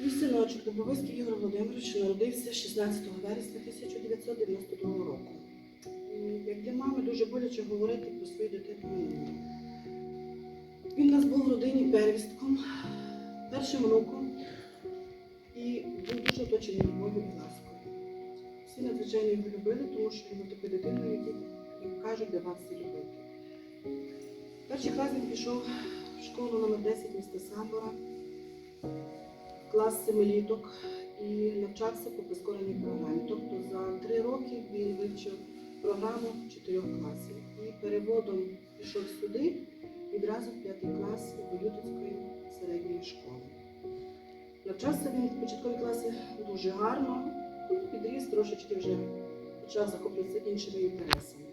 Мій синочок Дубовицький Ігор Володимирович народився 16 вересня 1992 року. Як для мами дуже боляче говорити про свою дитину. Він у нас був в родині первістком, першим внуком і був дуже оточений любов'ю і ласкою. Всі надзвичайно його любили, тому що він був такою дитиною, який, як кажуть, давав всі любити. Перший клас він пішов в школу номер 10 міста Самбора, в клас семиліток і навчався по прискореній програмі. Тобто за три роки він вивчив програму чотирьох класів. І переводом пішов сюди відразу в п'ятий клас Воютицької середньої школи. Навчався він в початкові класи дуже гарно, підріс трошечки вже почав захоплюватися іншими інтересами.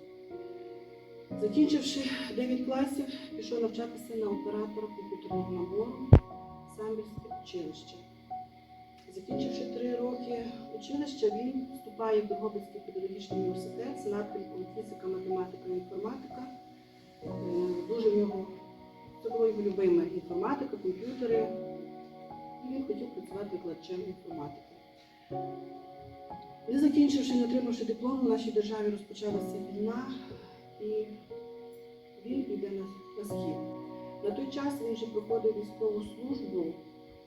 Закінчивши 9 класів, пішов навчатися на оператора комп'ютерного набору училище. Закінчивши 3 роки училища, він вступає в Дрогобицький педагогічний університет з напрямком фізика, математика і інформатика. Е, Дуже в нього це було його любиме інформатика, комп'ютери. І він хотів працювати викладачем інформатики. Не закінчивши, не отримавши диплом, у нашій державі розпочалася війна, і він йде на схід. На той час він вже проходив військову службу,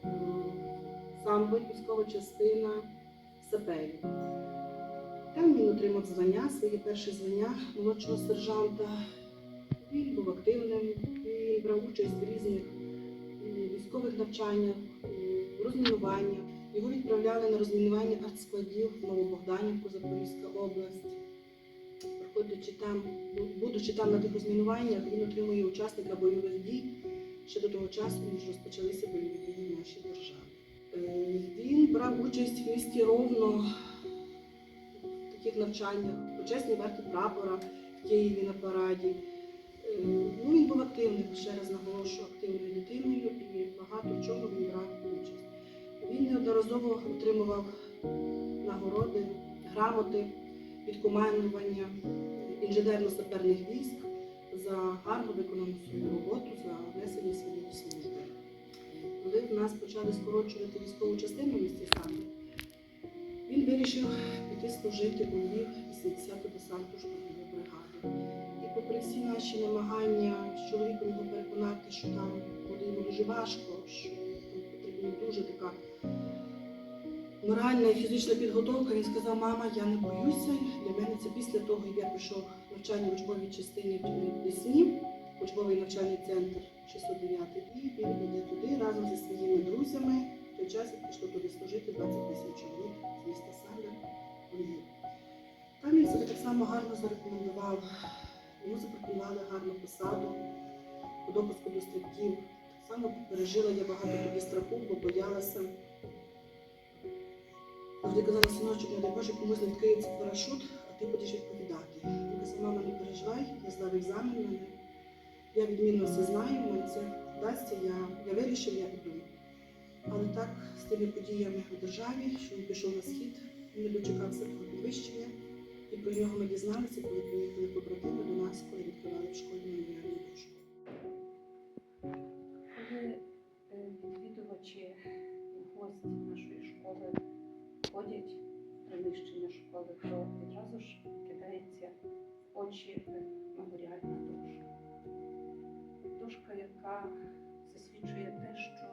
м, самбо, військова частина саперів. Там він отримав звання, своє перше звання молодшого сержанта. Він був активним, він брав участь в різних військових навчаннях, м, розмінуваннях. Його відправляли на розмінування артскладів в Новобогданівку, Запорізька область. Проходячи там, будучи там на тих розмінуваннях, він отримує учасника бойових дій. Ще до того часу ніж розпочалися бойові дії в нашій державі. Е, Він брав участь в місті Ровно в таких навчаннях, почесні верхи прапора в Києві на параді. Е, Ну, він був активним, ще раз наголошую, активною дитиною і багато в чому він брав участь. Він неодноразово отримував нагороди, грамоти від командування інженерно-саперних військ за гарно виконану свою роботу, за несення своєї служби. Коли в нас почали скорочувати військову частину в місті Самі, він вирішив піти служити у Львів 80-ту десанту штурмову бригаду. І попри всі наші намагання з чоловіком його переконати, що там буде дуже важко, що там потрібна дуже така моральна і фізична підготовка, він сказав, мама, я не боюся. Для мене це після того, як я пішов навчання в учбовій частині в Десні, учбовий навчальний центр 609, і він йде туди разом зі своїми друзями. В той час пішло туди служити 20 тисяч чоловік з міста Самбір. Там він себе так само гарно зарекомендував. Йому запропонували гарну посаду по допуску до стрибків. Так само пережила я багато тоді страху, бо боялася. Завжди казала, синочок, не дай Боже, комусь не відкриється парашут, а ти будеш відповідати. Він казав, мама, не переживай, я здав екзамен, мене. я відмінно все знаю, мені це вдасться, я, я вирішив, я піду. Але так, з тими подіями у державі, що він пішов на схід, він не дочекався того підвищення. І про нього ми дізналися, коли приїхали побратими до нас, коли відкривали в школі меморіальну дошку. Коли е, відвідувачі гості нашої школи ходять в приміщення школи, то відразу ж кидається в очі меморіальна дошка. Дошка, яка засвідчує те, що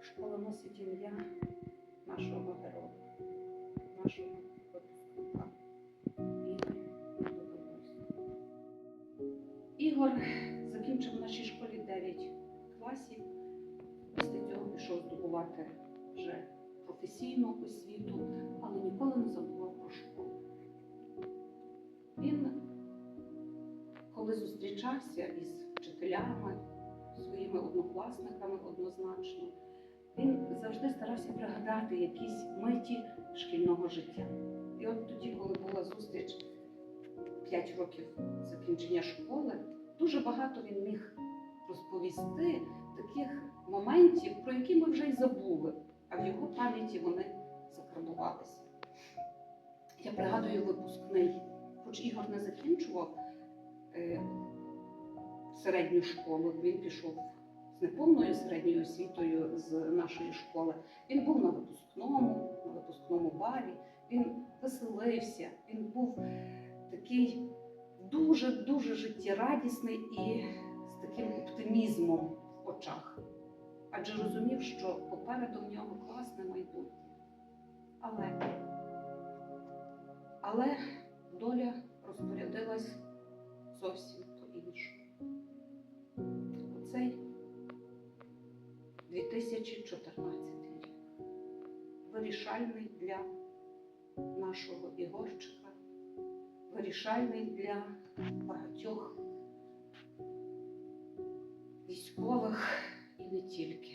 школа носить ім'я нашого героя, нашого випускника. Ігор закінчив в нашій школі 9 класів. Після цього пішов здобувати вже професійну освіту, але ніколи не забував про школу. Він, коли зустрічався із вчителями, своїми однокласниками однозначно, він завжди старався пригадати якісь миті шкільного життя. І от тоді, коли була зустріч 5 років закінчення школи, дуже багато він міг розповісти таких моментів, про які ми вже й забули, а в його пам'яті вони закарбувалися. Я пригадую випускний, хоч Ігор не закінчував е, середню школу, він пішов з неповною середньою освітою з нашої школи. Він був на випускному, на випускному балі, він веселився, він був такий дуже-дуже життєрадісний і з таким оптимізмом в очах. Адже розумів, що попереду в нього класне майбутнє. Але, але доля розпорядилась зовсім по-іншому. Оцей 2014 рік вирішальний для нашого Ігорчика, вирішальний для багатьох військових і не тільки.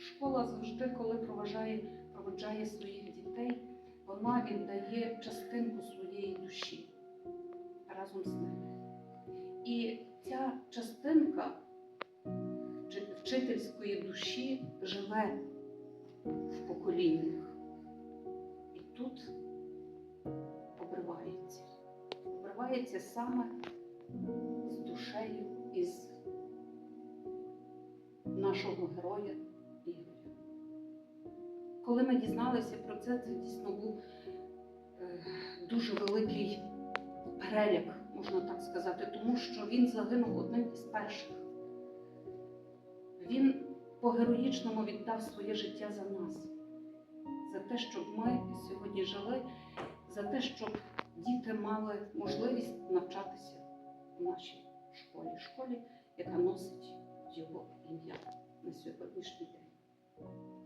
Школа завжди, коли проважає, проводжає своїх дітей, вона віддає частинку своєї душі разом з ними. І ця частинка вчительської душі живе в поколіннях. І тут обривається. Обривається саме з душею із нашого героя Ігоря. Коли ми дізналися про це, це дійсно був е, дуже великий переляк, можна так сказати, тому що він загинув одним із перших. Він по-героїчному віддав своє життя за нас, за те, щоб ми сьогодні жили, за те, щоб діти мали можливість навчатися в нашій школі, школі, яка носить його ім'я на сьогоднішній день.